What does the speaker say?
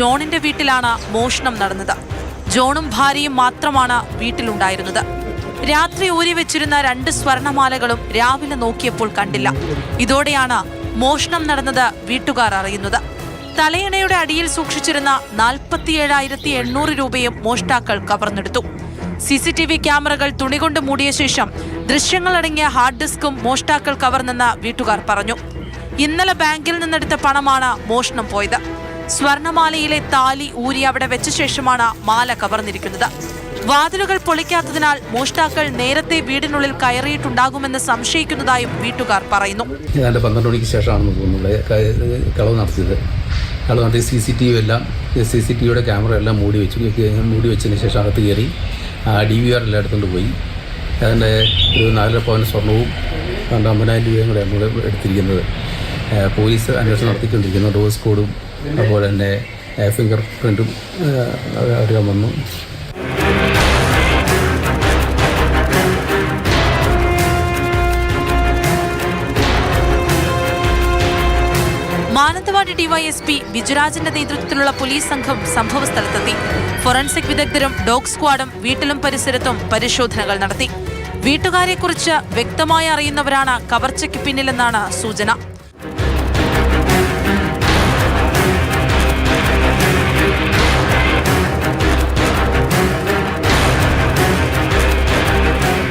ജോണിന്റെ വീട്ടിലാണ് മോഷണം നടന്നത്. ജോണും ഭാര്യയും മാത്രമാണ് വീട്ടിലുണ്ടായിരുന്നത്. രാത്രി ഊരി വെച്ചിരുന്ന രണ്ട് സ്വർണമാലകളും രാവിലെ നോക്കിയപ്പോൾ കണ്ടില്ല. ഇതോടെയാണ് മോഷണം നടന്നത് വീട്ടുകാർ അറിയുന്നത്. തലയിണയുടെ അടിയിൽ സൂക്ഷിച്ചിരുന്ന നാൽപ്പത്തിയേഴായിരത്തി എണ്ണൂറ് രൂപയും മോഷ്ടാക്കൾ കവർന്നെടുത്തു. സി സി ടി വി ക്യാമറകൾ തുണികൊണ്ട് മൂടിയ ശേഷം ദൃശ്യങ്ങളടങ്ങിയ ഹാർഡ് ഡിസ്കും മോഷ്ടാക്കൾ കവർന്നെന്ന് വീട്ടുകാർ പറഞ്ഞു. ഇന്നലെ ബാങ്കിൽ നിന്നെടുത്ത പണമാണ് മോഷണം പോയത്. സ്വർണമാലയിലെ താലി ഊരി അവിടെ വെച്ച ശേഷമാണ് മാല കവർന്നിരിക്കുന്നത്. വാതിലുകൾ പൊളിക്കാത്തതിനാൽ മോഷ്ടാക്കൾ നേരത്തെ വീടിനുള്ളിൽ കയറിയിട്ടുണ്ടാകുമെന്ന് സംശയിക്കുന്നതായും വീട്ടുകാർ പറയുന്നു. ഏതാണ്ട് പന്ത്രണ്ട് മണിക്ക് ശേഷമാണെന്ന് തോന്നുന്നത് കളവ് നടത്തിയത്. കളവ് സി സി ടി വി എല്ലാം സി സി ടി വിയുടെ ക്യാമറ എല്ലാം മൂടി വെച്ചു. മൂടി വെച്ചതിന് ശേഷം അകത്ത് കയറി ഡി വി ആർ എല്ലാം എടുത്തുകൊണ്ട് പോയി. അതിന്റെ ഒരു നാലര പവൻ സ്വർണവും രണ്ട് അമ്പതിനായിരം രൂപയും കൂടെ നമ്മൾ എടുത്തിരിക്കുന്നത്. പോലീസ് അന്വേഷണം നടത്തിക്കൊണ്ടിരിക്കുന്നു ഡോസ് കോഡും അതുപോലെ തന്നെ ഫിംഗർ പ്രിന്റും അറിയാൻ വന്നു. മാനന്തവാടി ഡിവൈഎസ്പി ബിജുരാജിന്റെ നേതൃത്വത്തിലുള്ള പോലീസ് സംഘം സംഭവസ്ഥലത്തെത്തി. ഫോറൻസിക് വിദഗ്ധരും ഡോഗ് സ്ക്വാഡും വീട്ടിലും പരിസരത്തും പരിശോധനകൾ നടത്തി. വീട്ടുകാരെക്കുറിച്ച് വ്യക്തമായി അറിയുന്നവരാണ് കവർച്ചയ്ക്ക് പിന്നിലെന്നാണ് സൂചന.